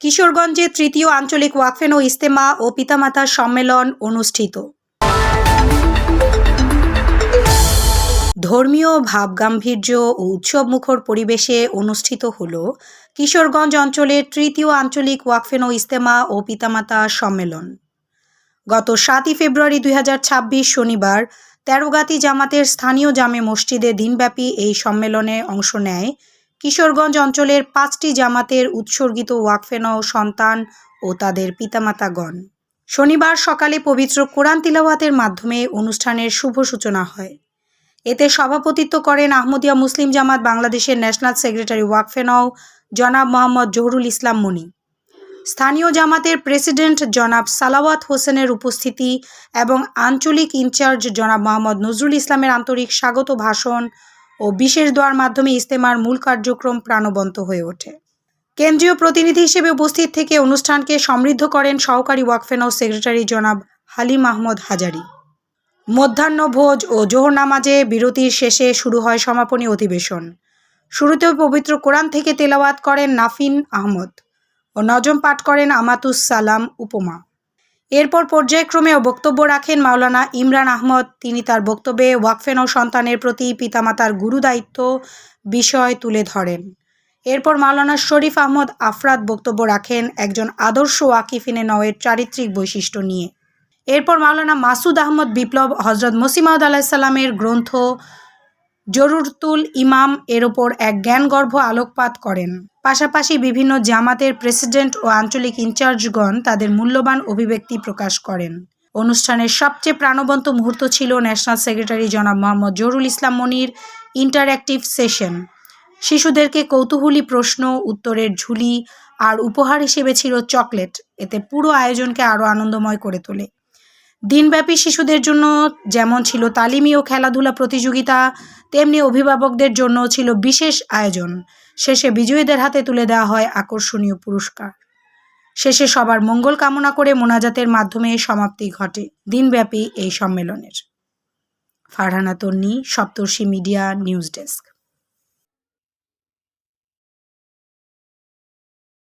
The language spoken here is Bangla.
কিশোরগঞ্জে তৃতীয় আঞ্চলিক ওয়াকফেন ও ইস্তেমা ও পিতামাতার সম্মেলন অনুষ্ঠিত। ধর্মীয় ভাবগাম্ভীর্য ও উৎসবমুখর পরিবেশে অনুষ্ঠিত হল কিশোরগঞ্জ অঞ্চলের তৃতীয় আঞ্চলিক ওয়াকফেন ও ইস্তেমা ও পিতামাতা সম্মেলন। গত সাতই ফেব্রুয়ারি দুই হাজার ছাব্বিশ শনিবার তেরোগাতি জামাতের স্থানীয় জামে মসজিদে দিনব্যাপী এই সম্মেলনে অংশ নেয় কিশোরগঞ্জ অঞ্চলের পাঁচটি জামাতের উৎসর্গিত ওয়াকফেন ও সন্তান ও তাদের পিতামাতাগণ। শনিবার সকালে পবিত্র কোরআন তিলাওয়াতের মাধ্যমে অনুষ্ঠানের শুভ সূচনা হয়। এতে সভাপতিত্ব করেন আহমদিয়া মুসলিম জামাত বাংলাদেশের ন্যাশনাল সেক্রেটারি ওয়াকফেনও জনাব মোহাম্মদ জহুরুল ইসলাম মনি। স্থানীয় জামাতের প্রেসিডেন্ট জনাব সালাওয়াত হোসেনের উপস্থিতি এবং আঞ্চলিক ইনচার্জ জনাব মোহাম্মদ নজরুল ইসলামের আন্তরিক স্বাগত ভাষণ ও বিশেষ দোয়ার মাধ্যমে ইস্তেমার মূল কার্যক্রম প্রাণবন্ত হয়ে ওঠে। কেন্দ্রীয় প্রতিনিধি হিসেবে উপস্থিত থেকে অনুষ্ঠানকে সমৃদ্ধ করেন সহকারী ওয়াকফেনও সেক্রেটারি জনাব হালিম আহমদ হাজারি। মধ্যাহ্ন ভোজ ও জোহর নামাজে বিরতির শেষে শুরু হয় সমাপনী অধিবেশন। শুরুতেও পবিত্র কোরআন থেকে তেলাওয়াত করেন নাফিন আহমদ ও নজম পাঠ করেন আমাতুস সালাম উপমা। এরপর পর্যায়ক্রমে ও বক্তব্য রাখেন মাওলানা ইমরান আহমদ। তিনি তার বক্তব্যে ওয়াকফেন ও সন্তানের প্রতি পিতামাতার গুরুদায়িত্ব বিষয় তুলে ধরেন। এরপর মাওলানা শরীফ আহমদ আফরাদ বক্তব্য রাখেন একজন আদর্শ ওয়াকিফিনে নওয়ের চারিত্রিক বৈশিষ্ট্য নিয়ে। এরপর মাওলানা মাসুদ আহমদ বিপ্লব হজরত মসিমাউদ আলাহিসাল্লামের গ্রন্থ জরুরতুল ইমাম এর ওপর এক জ্ঞানগর্ভ আলোকপাত করেন। পাশাপাশি বিভিন্ন জামাতের প্রেসিডেন্ট ও আঞ্চলিক ইনচার্জগণ তাদের মূল্যবান অভিব্যক্তি প্রকাশ করেন। অনুষ্ঠানের সবচেয়ে প্রাণবন্ত মুহূর্ত ছিল ন্যাশনাল সেক্রেটারি জনাব মোহাম্মদ জহুরুল ইসলাম মনির ইন্টারঅ্যাক্টিভ সেশন। শিশুদেরকে কৌতূহলী প্রশ্ন, উত্তরের ঝুলি আর উপহার হিসেবে ছিল চকলেট। এতে পুরো আয়োজনকে আরও আনন্দময় করে তোলে। দিনব্যাপী শিশুদের জন্য যেমন ছিল তালিমি ও খেলাধুলা প্রতিযোগিতা, তেমনি অভিভাবকদের জন্য ছিল বিশেষ আয়োজন। শেষে বিজয়ীদের হাতে তুলে দেওয়া হয় আকর্ষণীয় পুরস্কার। শেষে সবার মঙ্গল কামনা করে মোনাজাতের মাধ্যমে সমাপ্তি ঘটে দিনব্যাপী এই সম্মেলনের। Farhana Tonni, Saptarshi media, news desk.